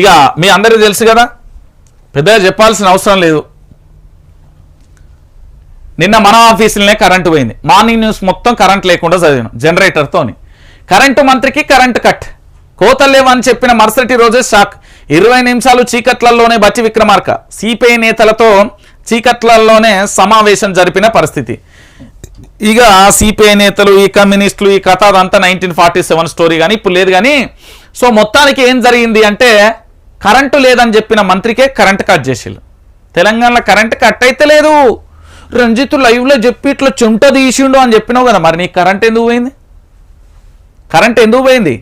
ఇక మీ అందరికీ తెలుసు కదా పెద్దగా చెప్పాల్సిన అవసరం లేదు. నిన్న మన ఆఫీసులనే కరెంటు పోయింది. మార్నింగ్ న్యూస్ మొత్తం కరెంట్ లేకుండా చదివాను జనరేటర్తోని కరెంటు మంత్రికి కరెంటు కట్. కోతలు లేవని చెప్పిన మరుసటి రోజే షాక్. ఇరవై నిమిషాలు చీకట్లలోనే బచ్చి విక్రమార్క. సిపిఐ నేతలతో చీకట్లలోనే సమావేశం జరిపిన పరిస్థితి. ఇక సిపిఐ నేతలు ఈ కమ్యూనిస్టులు ఈ కథ అదంతా నైన్టీన్ ఫార్టీ సెవెన్ స్టోరీ కానీ ఇప్పుడు లేదు కానీ సో మొత్తానికి ఏం జరిగింది అంటే కరెంటు లేదని చెప్పిన మంత్రికే కరెంట్ కట్ చేసిళ్ళు. తెలంగాణలో కరెంట్ కట్ అయితే లేదు. రంజిత్ లైవ్లో చెప్పి ఇట్లా చెమట తీసిండు అని చెప్పినావు కదా మరి నీకు కరెంట్ ఎందుకు పోయింది? కరెంట్ ఎందుకు పోయింది?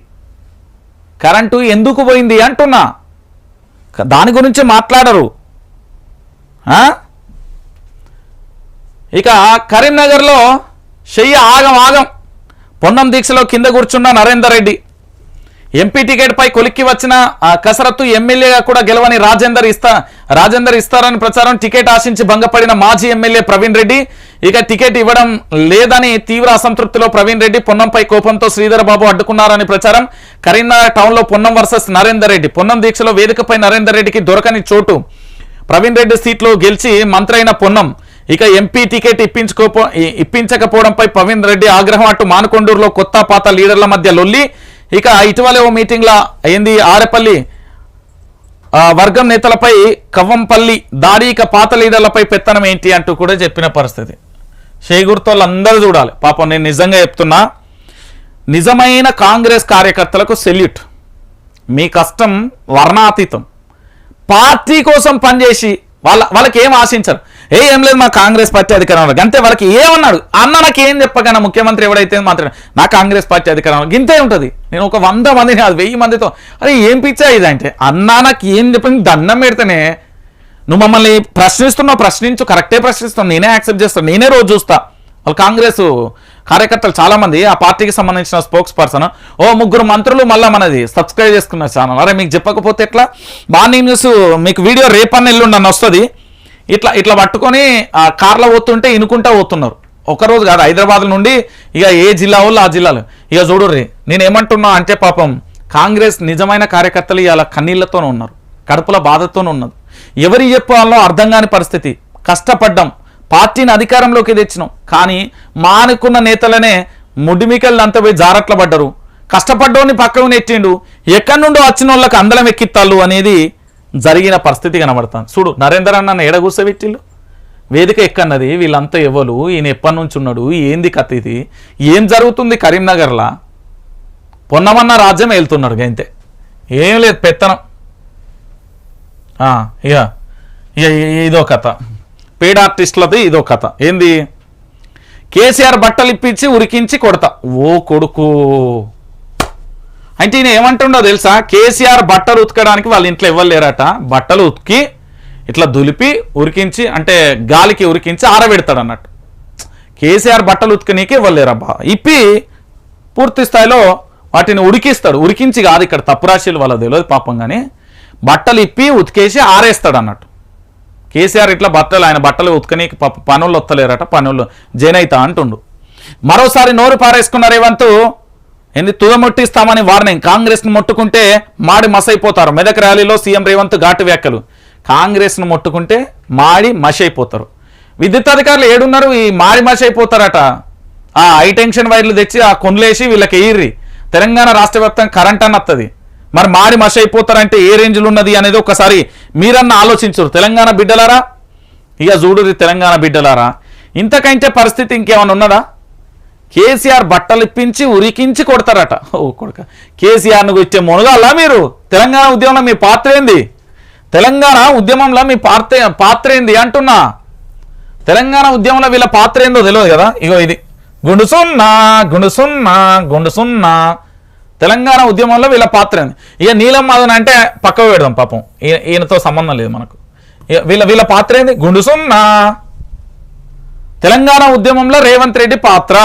కరెంటు ఎందుకు పోయింది అంటున్నా. దాని గురించి మాట్లాడరు. ఇక కరీంనగర్లో చెయ్యి ఆగం ఆగం. పొన్నం దీక్షలో కింద కూర్చున్న Narender Reddy. M P ticket పై కొలిక్కి వచ్చిన కసరత్తు ఎమ్మెల్యేగా కూడా గెలవని రాజేందర్ ఇస్తా రాజేందర్ ఇస్తారని ప్రచారం టికెట్ ఆశించి భంగపడిన మాజీ ఎమ్మెల్యే ప్రవీణ్ రెడ్డి. ఇక టికెట్ ఇవ్వడం లేదని తీవ్ర అసంతృప్తిలో ప్రవీణ్ రెడ్డి పొన్నంపై కోపంతో శ్రీధర్ బాబు అడ్డుకున్నారని ప్రచారం. కరీంనగర్ టౌన్లో పొన్నం వర్సెస్ నరేందర్ రెడ్డి. పొన్నం దీక్షలో వేదికపై నరేందర్ రెడ్డికి దొరకని చోటు. ప్రవీణ్ రెడ్డి సీట్లో గెలిచి మంత్రి అయిన పొన్నం. ఇక ఎంపీ టికెట్ ఇప్పించుకోపో ఇప్పించకపోవడంపై ప్రవీణ్ రెడ్డి ఆగ్రహం అటు మానకొండూరులో కొత్త పాత లీడర్ల మధ్య లొల్లి ఇక ఇటీవలే ఓ మీటింగ్లో అయింది ఆరెపల్లి వర్గం నేతలపై కవ్వంపల్లి దాడి ఇక పాత లీడర్లపై పెత్తనం ఏంటి అంటూ కూడా చెప్పిన పరిస్థితి. షేగుర్తో అందరూ చూడాలి. పాపం నేను నిజంగా చెప్తున్నా నిజమైన కాంగ్రెస్ కార్యకర్తలకు సెల్యూట్. మీ కష్టం వర్ణాతీతం. పార్టీ కోసం పనిచేసి వాళ్ళ వాళ్ళకి ఏం ఆశించరు. ఏ ఏం లేదు మా కాంగ్రెస్ పార్టీ అధికారంలో అంతే వాళ్ళకి ఏమన్నాడు? అన్న నాకు ఏం చెప్పగన ముఖ్యమంత్రి ఎవడైతే మాత్రం నా కాంగ్రెస్ పార్టీ అధికారంలో ఇంతే ఉంటుంది. నేను ఒక వంద మందిని కాదు వెయ్యి మందితో అరే ఏం పిచ్చా ఇదంటే అంటే నాకు ఏం చెప్పి దండం పెడితేనే నువ్వు మమ్మల్ని ప్రశ్నిస్తున్నావు ప్రశ్నించు కరెక్టే ప్రశ్నిస్తావు నేనే యాక్సెప్ట్ చేస్తాను. నేనే రోజు చూస్తా. వాళ్ళు కాంగ్రెస్ కార్యకర్తలు చాలామంది ఆ పార్టీకి సంబంధించిన స్పోక్స్ పర్సన్. ఓ ముగ్గురు మంత్రులు మళ్ళీ మనది సబ్స్క్రైబ్ చేసుకున్న ఛానల్. అరే మీకు చెప్పకపోతే ఎట్లా? మార్నింగ్ న్యూస్ మీకు వీడియో రేపన్న ఎల్లుండి అని వస్తుంది. ఇట్లా ఇట్లా పట్టుకొని ఆ కార్లో పోతుంటే ఇనుకుంటా పోతున్నారు. ఒకరోజు కాదు హైదరాబాద్ నుండి ఇక ఏ జిల్లా వాళ్ళు ఆ జిల్లాలు. ఇక చూడుర్రి నేను ఏమంటున్నా అంటే పాపం కాంగ్రెస్ నిజమైన కార్యకర్తలు ఇవాళ కన్నీళ్ళతోనే ఉన్నారు. కడుపుల బాధతోనే ఉన్నది. ఎవరి చెప్పాలో అర్థం కాని పరిస్థితి. కష్టపడ్డాం. పార్టీని అధికారంలోకి తెచ్చినాం. కానీ మానుకున్న నేతలనే ముడిమికల్ని అంతా పోయి జారట్ల పడ్డరు. కష్టపడ్డోని పక్కకు నెట్టిండు. ఎక్కడి నుండో వచ్చిన వాళ్ళకి అందలం ఎక్కిత్తాళ్ళు అనేది జరిగిన పరిస్థితి కనబడుతుంది. చూడు నరేందర్ అన్న ఎడ కూర్చోబెట్టిళ్ళు వేదిక ఎక్కన్నది? వీళ్ళంతా ఎవరు? ఈయన ఎప్పటి నుంచి ఉన్నాడు? ఏంది కథ ఇది? ఏం జరుగుతుంది కరీంనగర్లా? పొన్నమన్న రాజ్యం వెళ్తున్నాడు అంతే ఏం లేదు పెత్తనం. ఇక ఇక ఇదో కథ. పేడ్ ఆర్టిస్టులది ఇదో కథ. ఏంది? కేసీఆర్ బట్టలు ఇప్పించి ఉరికించి కొడతా. ఓ కొడుకు. అంటే ఈయన ఏమంటుండో తెలుసా? కేసీఆర్ బట్టలు ఉతకడానికి వాళ్ళ ఇంట్లో ఇవ్వలేరట బట్టలు ఉతికి ఇట్లా దులిపి ఉరికించి అంటే గాలికి ఉరికించి ఆరబెడతాడు అన్నట్టు కేసీఆర్ బట్టలు ఉతకనీకి ఇవ్వలేరబ్బా ఇప్పి పూర్తి స్థాయిలో వాటిని ఉడికిస్తాడు. ఉడికించి కాదు ఇక్కడ తప్పు రాశీలు వాళ్ళ తెలియదు పాపం కానీ బట్టలు ఇప్పి ఉతికేసి ఆరేస్తాడు అన్నట్టు కేసీఆర్ ఇట్లా బట్టలు ఆయన బట్టలు ఉతుకని పనులు వస్తలేరట పనులు జైనైతా అంటుండు. మరోసారి నోరు పారేసుకున్న రేవంత్ ఏంది తుదముట్టిస్తామని వార్నింగ్. కాంగ్రెస్ను ముట్టుకుంటే మాడి మసైపోతారు. మెదక్ ర్యాలీలో సీఎం రేవంత్ ఘాటు వ్యాఖ్యలు. కాంగ్రెస్ను ముట్టుకుంటే మాడి మసి అయిపోతారు విద్యుత్ అధికారులు ఏడున్నారు ఈ మాడి మసి అయిపోతారట ఆ హై టెన్షన్ వైర్లు తెచ్చి ఆ కొనులేసి వీళ్ళకి ఎయిర్రి తెలంగాణ రాష్ట్ర వ్యాప్తంగా కరెంట్ అని వస్తుంది మరి మాడి మసి అయిపోతారంటే ఏ రేంజ్లో ఉన్నది? అనేది ఒకసారి మీరన్నా ఆలోచించరు. తెలంగాణ బిడ్డలారా? ఇక చూడురి తెలంగాణ బిడ్డలారా. ఇంతకంటే పరిస్థితి ఇంకేమైనా ఉన్నదా? కేసీఆర్ బట్టలు ఇప్పించి ఉరికించి కొడతారట. ఓ కొడుక. కేసీఆర్ను వచ్చే మునగాల మీరు? తెలంగాణ ఉద్యమంలో మీ పాత్ర ఏంది? తెలంగాణ ఉద్యమంలో మీ పాత్ర పాత్ర ఏంది అంటున్నా. తెలంగాణ ఉద్యమంలో వీళ్ళ పాత్ర ఏందో తెలియదు కదా? ఇగో ఇది. గుండు సున్నా గుండు సున్నా గుండు సున్నా. తెలంగాణ ఉద్యమంలో వీళ్ళ పాత్ర ఇక నీలం మాధవన్ అంటే పక్కకు పెడదాం పాపం. ఈయనతో సంబంధం లేదు మనకు. వీళ్ళ వీళ్ళ పాత్ర ఏంది? గుండుసున్నా తెలంగాణ ఉద్యమంలో రేవంత్ రెడ్డి పాత్ర.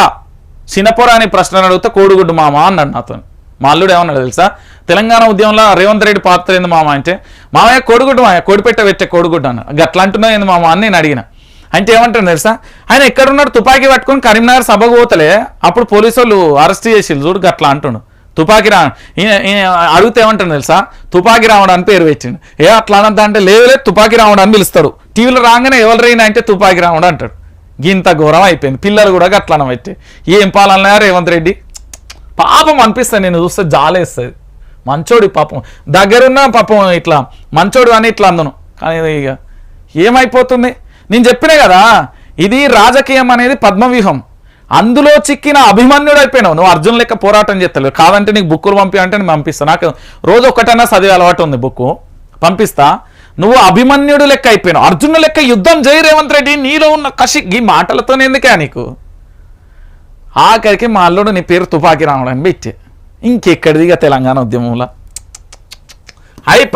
చిన్నపోరా అనే ప్రశ్నలు అడిగితే కోడిగుడ్డు మామ అన్నాడు నాతో మా అల్లుడు ఏమన్నాడు తెలుసా? తెలంగాణ ఉద్యమంలో రేవంత్ రెడ్డి పాత్ర ఏంది మామ అంటే మామయ్య కోడిగుడ్డు మామయ్య కోడిపెట్ట పెట్టే కోడిగుడ్డు అన్న. గట్లా అంటున్నావు ఏంది మామ అని నేను అడిగిన. అంటే ఏమంటాడు తెలుసా? ఆయన ఎక్కడున్నాడు? తుపాకీ పట్టుకొని కరీంనగర్ సభకు పోతలే. అప్పుడు పోలీసు వాళ్ళు అరెస్ట్ చేసి చూడు గట్లా అంటుండు. తుపాకి రా అడిగితే ఏమంటాడు తెలుసా? తుపాకి రావడం అని పేరు పెట్టిండు. ఏ అట్లా అనద్దా అంటే లేదు లేదు తుపాకి రావడం అని పిలుస్తాడు. టీవీలో రాగానే ఎవరు రైనా అంటే తుపాకి రావడం అంటాడు. గింత ఘోరం అయిపోయింది. పిల్లలు కూడా గట్లన పెట్టి. ఏం పాలన రేవంత్ రెడ్డి? పాపం అనిపిస్తుంది నేను చూస్తే జాలేస్తుంది. మంచోడి పాపం. దగ్గరున్న పాపం ఇట్లా మంచోడు అని ఇట్లా అందను కానీ ఇక ఏమైపోతుంది? నేను చెప్పినా కదా ఇది రాజకీయం అనేది పద్మవ్యూహం. అందులో చిక్కిన అభిమన్యుడు అయిపోయినావు నువ్వు అర్జున్ లెక్క పోరాటం చేస్తలేవు. కాదంటే నీకు బుక్కులు పంపి అంటే నేను పంపిస్తా. నాకు రోజు ఒక్కటైనా చదివే అలవాటు ఉంది బుక్కు. పంపిస్తా. నువ్వు అభిమన్యుడు లెక్క అయిపోయినావు. అర్జునుడు లెక్క యుద్ధం జై రేవంత్ రెడ్డి నీలో ఉన్న కషి ఈ మాటలతోనే ఎందుకే నీకు? ఆఖరికి మా అల్లుడు నీ పేరు తుపాకి రావడం పెట్టి ఇంకెక్కడిదిగా తెలంగాణ ఉద్యమంలో? అయి